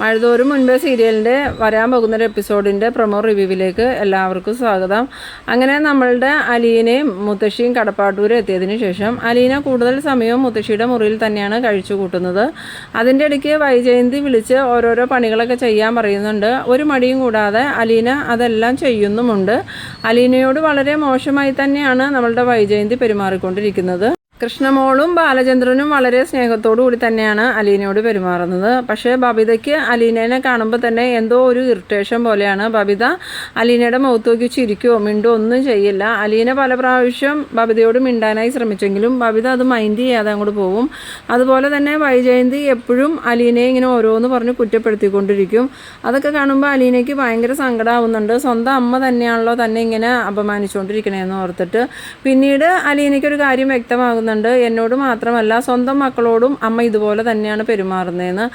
മഴതോറും മുൻപേ സീരിയലിന്റെ വരാൻ പോകുന്നൊരു എപ്പിസോഡിന്റെ പ്രൊമോ റിവ്യൂവിലേക്ക് എല്ലാവർക്കും സ്വാഗതം. അങ്ങനെ നമ്മളുടെ അലീനയും മുത്തശ്ശിയും കടപ്പാട്ടൂർ എത്തിയതിന് ശേഷം അലീന കൂടുതൽ സമയവും മുത്തശ്ശിയുടെ മുറിയിൽ തന്നെയാണ് കഴിച്ചു കൂട്ടുന്നത്. അതിന്റെ ഇടയ്ക്ക് വൈജയന്തി വിളിച്ച് ഓരോരോ പണികളൊക്കെ ചെയ്യാൻ പറയുന്നുണ്ട്. ഒരു മടിയും കൂടാതെ അലീന അതെല്ലാം ചെയ്യുന്നുമുണ്ട്. അലീനയോട് വളരെ മോശമായി തന്നെയാണ് നമ്മളുടെ വൈജയന്തി പെരുമാറിക്കൊണ്ടിരിക്കുന്നത്. കൃഷ്ണമോളും ബാലചന്ദ്രനും വളരെ സ്നേഹത്തോടു കൂടി തന്നെയാണ് അലീനയോട് പെരുമാറുന്നത്. പക്ഷേ ബബിതയ്ക്ക് അലീനേനെ കാണുമ്പോൾ തന്നെ എന്തോ ഒരു ഇറിറ്റേഷൻ പോലെയാണ്. ബബിത അലീനയുടെ മുഖത്ത് നോക്കി ചിരിക്കുകയോ മിണ്ടോ ഒന്നും ചെയ്യില്ല. അലീന പല പ്രാവശ്യം ബബിതയോട് മിണ്ടാനായി ശ്രമിച്ചെങ്കിലും ബബിത അത് മൈൻഡ് ചെയ്യാതെ അങ്ങോട്ട് പോകും അതുപോലെ തന്നെ വൈജയന്തി എപ്പോഴും അലീനയെ ഇങ്ങനെ ഓരോന്ന് പറഞ്ഞ് കുറ്റപ്പെടുത്തിക്കൊണ്ടിരിക്കും. അതൊക്കെ കാണുമ്പോൾ അലീനയ്ക്ക് ഭയങ്കര സങ്കടമാവുന്നുണ്ട് സ്വന്തം അമ്മ തന്നെയാണല്ലോ തന്നെ ഇങ്ങനെ അപമാനിച്ചുകൊണ്ടിരിക്കണേന്ന് ഓർത്തിട്ട്. പിന്നീട് അലീനയ്ക്ക് ഒരു കാര്യം വ്യക്തമാകുന്നുണ്ട് എന്നോട് മാത്രമല്ല സ്വന്തം മക്കളോടും അമ്മ ഇതുപോലെ തന്നെയാണ് പെരുമാറുന്നതെന്ന്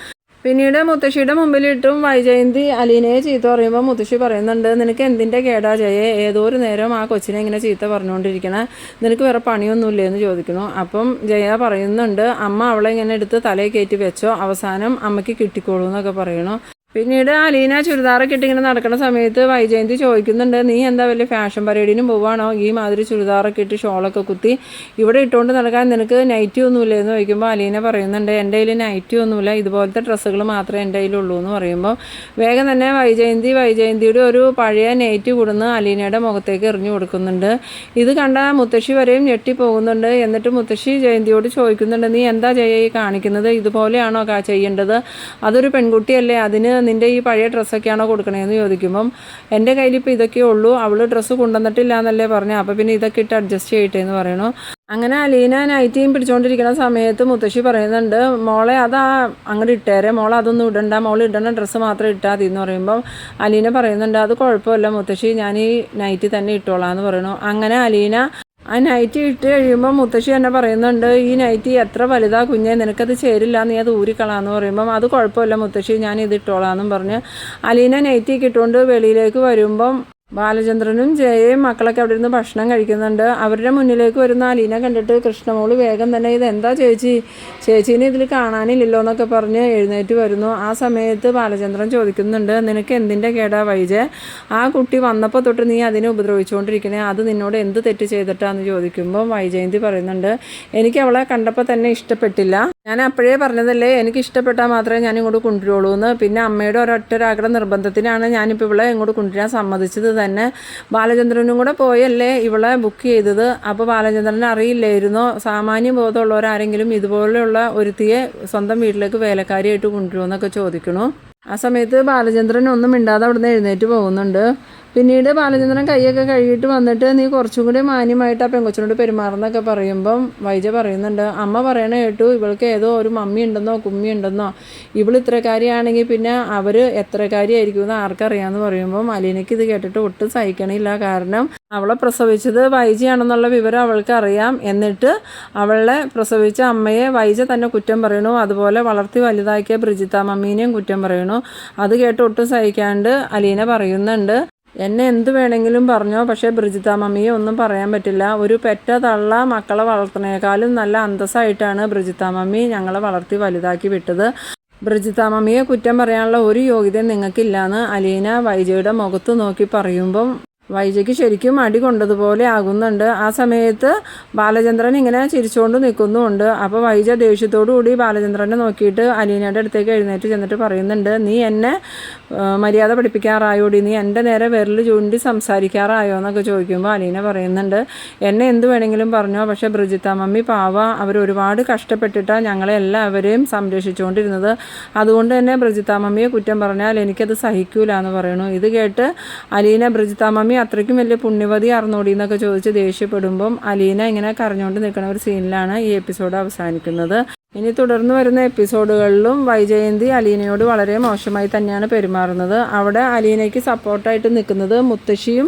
പിന്നീട് മുത്തശ്ശിയുടെ മുമ്പിലിട്ടും വൈജയന്തി അലീനയെ ചീത്ത പറയുമ്പോൾ മുത്തശ്ശി പറയുന്നുണ്ട് നിനക്ക് എന്തിന്റെ കേടാ ജയെ? ഏതോ ഒരു നേരം ആ കൊച്ചിനെ ഇങ്ങനെ ചീത്ത പറഞ്ഞുകൊണ്ടിരിക്കണേ നിനക്ക് വേറെ പണിയൊന്നുമില്ലേ എന്ന് ചോദിക്കുന്നു. അപ്പം ജയ പറയുന്നുണ്ട് അമ്മ അവളെ ഇങ്ങനെ എടുത്ത് തലയിൽ കയറ്റി വെച്ചോ? അവസാനം അമ്മയ്ക്ക് കിട്ടിക്കോളൂ എന്നൊക്കെ പറയണു. പിന്നീട് അലീന ചുരിദാറൊക്കെ ഇട്ടിങ്ങനെ നടക്കുന്ന സമയത്ത് വൈജയന്തി ചോദിക്കുന്നുണ്ട് നീ എന്താ വലിയ ഫാഷൻ പരേഡിനും പോവാണോ? ഈ മാതിരി ചുരിദാറൊക്കെ ഇട്ട് ഷോളൊക്കെ കുത്തി ഇവിടെ ഇട്ടുകൊണ്ട് നടക്കാൻ നിനക്ക് നൈറ്റി ഒന്നുമില്ല? എന്ന് ചോദിക്കുമ്പോൾ അലീന പറയുന്നുണ്ട് എന്റെ കയ്യിൽ നൈറ്റി ഒന്നുമില്ല ഇതുപോലത്തെ ഡ്രസ്സുകൾ മാത്രമേ എന്റെ കയ്യിലുള്ളൂ എന്ന് പറയുമ്പോൾ വേഗം തന്നെ വൈജയന്തി വൈജയന്തിയുടെ ഒരു പഴയ നൈറ്റ് കൊടുന്ന് അലീനയുടെ മുഖത്തേക്ക് എറിഞ്ഞു കൊടുക്കുന്നുണ്ട്. ഇത് കണ്ട മുത്തശ്ശി വരെയും ഞെട്ടിപ്പോകുന്നുണ്ട്. എന്നിട്ട് മുത്തശ്ശി ജയന്തിയോട് ചോദിക്കുന്നുണ്ട് നീ എന്താ ഈ കാണിക്കുന്നത്? ഇതുപോലെയാണോ ചെയ്യേണ്ടത്? അതൊരു പെൺകുട്ടിയല്ലേ അതിന് നിന്റെ ഈ പഴയ ഡ്രസ്സൊക്കെയാണോ കൊടുക്കണേന്ന് ചോദിക്കുമ്പം എന്റെ കയ്യിൽ ഇപ്പോൾ ഇതൊക്കെ ഉള്ളൂ അവൾ ഡ്രസ്സ് കൊണ്ടുവന്നിട്ടില്ല എന്നല്ലേ പറഞ്ഞു അപ്പോൾ പിന്നെ ഇതൊക്കെ ഇട്ട് അഡ്ജസ്റ്റ് ചെയ്യട്ടെ എന്ന് പറയണു. അങ്ങനെ അലീന നൈറ്റിയും പിടിച്ചുകൊണ്ടിരിക്കുന്ന സമയത്ത് മുത്തശ്ശി പറയുന്നുണ്ട് മോളെ അതാ അങ്ങോട്ട് ഇട്ടേരെ മോളെ അതൊന്നും ഇടണ്ട മോൾ ഇടണ ഡ്രസ്സ് മാത്രം ഇട്ടാൽ മതി. എന്ന് പറയുമ്പം അലീന പറയുന്നുണ്ട് അത് കുഴപ്പമില്ല മുത്തശ്ശി ഞാൻ ഈ നൈറ്റി തന്നെ ഇട്ടോളാം എന്ന് പറയണു. അങ്ങനെ അലീന ആ നൈറ്റി ഇട്ട് കഴിയുമ്പോൾ മുത്തശ്ശി എന്നെ പറയുന്നുണ്ട് ഈ നൈറ്റി എത്ര വലുതാ കുഞ്ഞെ നിനക്കത് ചേരില്ല നീ അത് ഊരിക്കളാന്ന് പറയുമ്പം അത് കുഴപ്പമില്ല മുത്തശ്ശി ഞാൻ ഇത് ഇട്ടോളാന്നും പറഞ്ഞ് അലീന നൈറ്റി കിട്ടുകൊണ്ട് വെളിയിലേക്ക് വരുമ്പം ബാലചന്ദ്രനും ജയയും മക്കളൊക്കെ അവിടെ ഇരുന്ന് ഭക്ഷണം കഴിക്കുന്നുണ്ട്. അവരുടെ മുന്നിലേക്ക് വരുന്ന അലീന കണ്ടിട്ട് കൃഷ്ണമോൾ വേഗം തന്നെ ഇത് എന്താ ചേച്ചി? ചേച്ചീനെ ഇതിൽ കാണാനില്ലല്ലോ എന്നൊക്കെ പറഞ്ഞ് എഴുന്നേറ്റ് വരുന്നു. ആ സമയത്ത് ബാലചന്ദ്രൻ ചോദിക്കുന്നുണ്ട് നിനക്ക് എന്തിന്റെ കേടാ വൈജെ? ആ കുട്ടി വന്നപ്പോൾ തൊട്ട് നീ അതിനെ ഉപദ്രവിച്ചുകൊണ്ടിരിക്കണേ അത് നിന്നോട് എന്ത് തെറ്റ് ചെയ്തിട്ടാന്ന് ചോദിക്കുമ്പോൾ വൈജയന്തി പറയുന്നുണ്ട് എനിക്ക് അവളെ കണ്ടപ്പോൾ തന്നെ ഇഷ്ടപ്പെട്ടില്ല. ഞാൻ അപ്പോഴേ പറഞ്ഞതല്ലേ എനിക്ക് ഇഷ്ടപ്പെട്ടാൽ മാത്രമേ ഞാൻ ഇങ്ങോട്ട് കൊണ്ടുവരുള്ളൂ എന്ന് പിന്നെ അമ്മയുടെ ഒരൊറ്റ ഒരാഗ്രഹ നിർബന്ധത്തിനാണ് ഞാനിപ്പോൾ ഇവളെ ഇങ്ങോട്ട് കൊണ്ടുവരാൻ സമ്മതിച്ചത് തന്നെ. ബാലചന്ദ്രനും കൂടെ പോയല്ലേ ഇവളെ ബുക്ക് ചെയ്തത്. അപ്പോൾ ബാലചന്ദ്രൻ അറിയില്ലായിരുന്നോ? സാമാന്യ ബോധമുള്ളവരാരെങ്കിലും ഇതുപോലെയുള്ള ഒരുത്തിയെ സ്വന്തം വീട്ടിലേക്ക് വേലക്കാരിയായിട്ട് കൊണ്ടുവരുമെന്നൊക്കെ ചോദിക്കണു. ആ സമയത്ത് ബാലചന്ദ്രൻ ഒന്നും മിണ്ടാതെ അവിടുന്ന് എഴുന്നേറ്റ് പോകുന്നുണ്ട്. പിന്നീട് ബാലചന്ദ്രൻ കൈയൊക്കെ കഴുകിയിട്ട് വന്നിട്ട് നീ കുറച്ചും കൂടി മാന്യമായിട്ട് ആ പെങ്കൊച്ചിനോട് പെരുമാറുന്നൊക്കെ പറയുമ്പം വൈജ പറയുന്നുണ്ട് അമ്മ പറയണ കേട്ടു ഇവൾക്ക് ഏതോ ഒരു മമ്മി ഉണ്ടെന്നോ കുമ്മി ഉണ്ടെന്നോ. ഇവൾ ഇത്രക്കാരിയാണെങ്കിൽ പിന്നെ അവർ എത്രക്കാരിയായിരിക്കും എന്ന് ആർക്കറിയാമെന്ന് പറയുമ്പം അലീനയ്ക്ക് ഇത് കേട്ടിട്ട് ഒട്ടും സഹിക്കണില്ല. കാരണം അവളെ പ്രസവിച്ചത് വൈജയാണെന്നുള്ള വിവരം അവൾക്ക് അറിയാം എന്നിട്ട് അവളെ പ്രസവിച്ച അമ്മയെ വൈജ തന്നെ കുറ്റം പറയണു. അതുപോലെ വളർത്തി വലുതാക്കിയ ബ്രിജിത്ത മമ്മീനെയും കുറ്റം പറയണു. അത് കേട്ട് ഒട്ടും സഹിക്കാണ്ട് അലീന പറയുന്നുണ്ട് എന്നെ എന്ത് വേണമെങ്കിലും പറഞ്ഞോ പക്ഷേ ബ്രിജിത മമ്മിയെ ഒന്നും പറയാൻ പറ്റില്ല. ഒരു പെറ്റ തള്ള മക്കളെ വളർത്തുന്നേക്കാളും നല്ല അന്തസ്സായിട്ടാണ് ബ്രിജിത മമ്മി ഞങ്ങളെ വളർത്തി വലുതാക്കി വിട്ടത്. ബ്രിജിത മമ്മിയെ കുറ്റം പറയാനുള്ള ഒരു യോഗ്യതയും നിങ്ങൾക്കില്ലാന്ന് അലീന വൈജയുടെ മുഖത്ത് നോക്കി പറയുമ്പം വൈജയ്ക്ക് ശരിക്കും അടി കൊണ്ടതുപോലെ ആകുന്നുണ്ട്. ആ സമയത്ത് ബാലചന്ദ്രൻ ഇങ്ങനെ ചിരിച്ചുകൊണ്ട് നിൽക്കുന്നുമുണ്ട്. അപ്പോൾ വൈജ ദേഷ്യത്തോടു കൂടി ബാലചന്ദ്രനെ നോക്കിയിട്ട് അലീനയുടെ അടുത്തേക്ക് എഴുന്നേറ്റ് ചെന്നിട്ട് പറയുന്നുണ്ട് നീ എന്നെ മര്യാദ പഠിപ്പിക്കാറായോടി? നീ എന്റെ നേരെ വിരൽ ചൂണ്ടി സംസാരിക്കാറായോ? എന്നൊക്കെ ചോദിക്കുമ്പോൾ അലീന പറയുന്നുണ്ട് എന്നെ എന്ത് വേണമെങ്കിലും പറഞ്ഞോ. പക്ഷേ ബ്രിജിത്ത മമ്മി പാവ അവർ ഒരുപാട് കഷ്ടപ്പെട്ടിട്ടാണ് ഞങ്ങളെ എല്ലാവരെയും സംരക്ഷിച്ചുകൊണ്ടിരുന്നത്. അതുകൊണ്ട് തന്നെ ബ്രിജിത്ത മമ്മിയെ കുറ്റം പറഞ്ഞാൽ എനിക്കത് സഹിക്കൂല എന്ന് പറയണു ഇത് കേട്ട് അലീന ബ്രിജിത്ത മമ്മി അത്രയ്ക്കും വലിയ പുണ്യവതി അറുന്നോടി എന്നൊക്കെ ചോദിച്ച് ദേഷ്യപ്പെടുമ്പം അലീന ഇങ്ങനെ കരഞ്ഞുകൊണ്ട് നിൽക്കുന്ന ഒരു സീനിലാണ് ഈ എപ്പിസോഡ് അവസാനിക്കുന്നത്. ഇനി തുടർന്ന് വരുന്ന എപ്പിസോഡുകളിലും വൈജയന്തി അലീനയോട് വളരെ മോശമായി തന്നെയാണ് പെരുമാറുന്നത്. അവിടെ അലീനയ്ക്ക് സപ്പോർട്ടായിട്ട് നിൽക്കുന്നത് മുത്തശ്ശിയും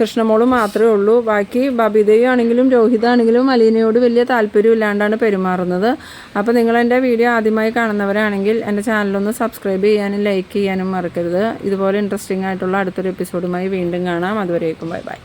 കൃഷ്ണമോളും മാത്രമേ ഉള്ളൂ. ബാക്കി ബബിതയും ആണെങ്കിലും രോഹിതാണെങ്കിലും അലീനയോട് വലിയ താല്പര്യം ഇല്ലാണ്ടാണ് പെരുമാറുന്നത്. അപ്പോൾ നിങ്ങൾ എന്റെ വീഡിയോ ആദ്യമായി കാണുന്നവരാണെങ്കിൽ എന്റെ ചാനലൊന്ന് സബ്സ്ക്രൈബ് ചെയ്യാനും ലൈക്ക് ചെയ്യാനും മറക്കരുത്. ഇതുപോലെ ഇൻട്രസ്റ്റിംഗ് ആയിട്ടുള്ള അടുത്തൊരു എപ്പിസോഡുമായി വീണ്ടും കാണാം. അതുവരേക്കും ബൈ ബൈ.